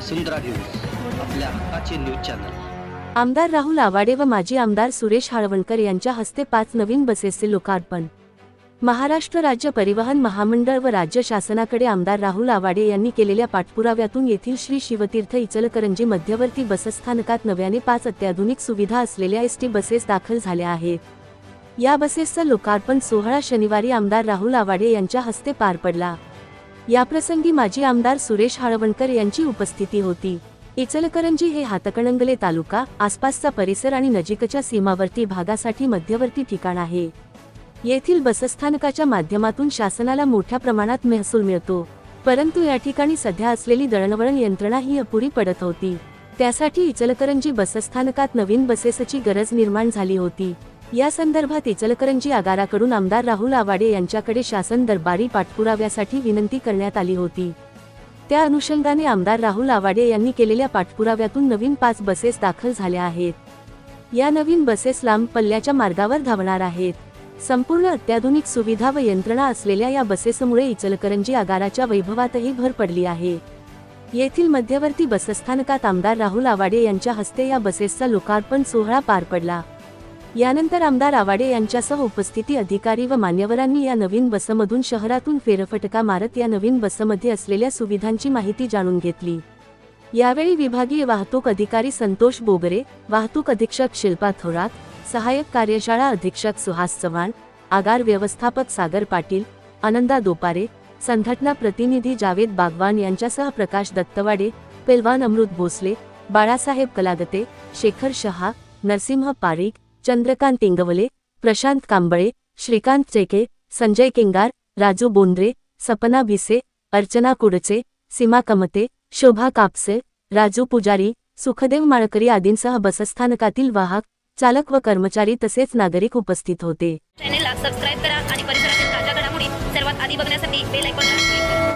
वसुंधरा news आपल्या हक्काचे news channel. आमदार राहुल आवाडे व माजी आमदार सुरेश हाळवणकर यांच्या हस्ते पाच नवीन बसेसचे लोकार्पण. महाराष्ट्र राज्य परिवहन महामंडळ व राज्य शासनाकडे आमदार राहुल आवाडे यांनी केलेल्या पाठपुराव्यातून येथील श्री शिवतीर्थ इचलकरंजी मध्यवर्ती बसस्थानकात नव्याने पाच अत्याधुनिक सुविधा असलेल्या एस टी बसेस दाखल झाल्या आहेत. या बसेसचा लोकार्पण सोहळा शनिवारी आमदार राहुल आवाडे यांच्या हस्ते पार पडला. याप्रसंगी माजी आमदार सुरेश हाळवणकर यांची उपस्थिती होती. इचलकरंजी हे हातकणंगले तालुका आसपासचा परिसर आणि नजीकच्या सीमावर्ती भागासाठी मध्यवर्ती ठिकाण आहे. येथील बसस्थानकाच्या माध्यमातून शासनाला मोठ्या प्रमाणात महसूल मिळतो. परंतु या ठिकाणी सध्या असलेली दळणवळण यंत्रणा ही अपुरी पडत होती. त्यासाठी इचलकरंजी बसस्थानकात नवीन बसेसची गरज निर्माण झाली होती. या संदर्भात इचलकरंजी आगाराकडून आमदार राहुल आवाडे यांच्याकडे शासन दरबारी पाठपुराव्यासाठी विनंती करण्यात आली होती. त्या अनुषंगाने आमदार राहुल आवाडे यांनी केलेल्या पाठपुराव्यातून नवीन पाच बसेस दाखल झाल्या आहेत. या नवीन बसेस लांब पल्ल्याच्या मार्गावर धावणार आहेत. संपूर्ण अत्याधुनिक सुविधा व यंत्रणा असलेल्या या बसेसमुळे इचलकरंजी आगाराच्या वैभवातही भर पडली आहे. येथील मध्यवर्ती बसस्थानकात आमदार राहुल आवाडे यांच्या हस्ते या बसेसचा लोकार्पण सोहळा पार पडला. यानंतर आमदार आवाडे यांच्यासह उपस्थिती अधिकारी व मान्यवरांनी या नवीन बसमधून शहरातून फेरफटका मारत या नवीन बसमध्ये असलेल्या सुविधांची माहिती जाणून घेतली. यावेळी विभागीय वाहतूक अधिकारी संतोष बोगरे वाहतूक अधीक्षक शिल्पा थोरात सहाय्यक कार्यशाळा अधीक्षक सुहास चव्हाण आगार व्यवस्थापक सागर पाटील आनंदा दोपारे संघटना प्रतिनिधी जावेद बागवान यांच्यासह प्रकाश दत्तवाडे पेलवान अमृत भोसले बाळासाहेब कलागते शेखर शहा नरसिंह पारीख चंद्रकांत इंगवले प्रशांत कांबळे श्रीकांत चेके संजय किंगार राजू बोंद्रे सपना भिसे अर्चना कुडचे सीमा कमते शोभा कापसे राजू पुजारी सुखदेव माळकरी आदींसह बसस्थानकातील वाहक चालक व कर्मचारी तसेच नागरिक उपस्थित होते. चॅनेलला सबस्क्राईब करा आणि परिसरातील ताज्या घडामोडी सर्वात आधी बघण्यासाठी बेल आयकॉनला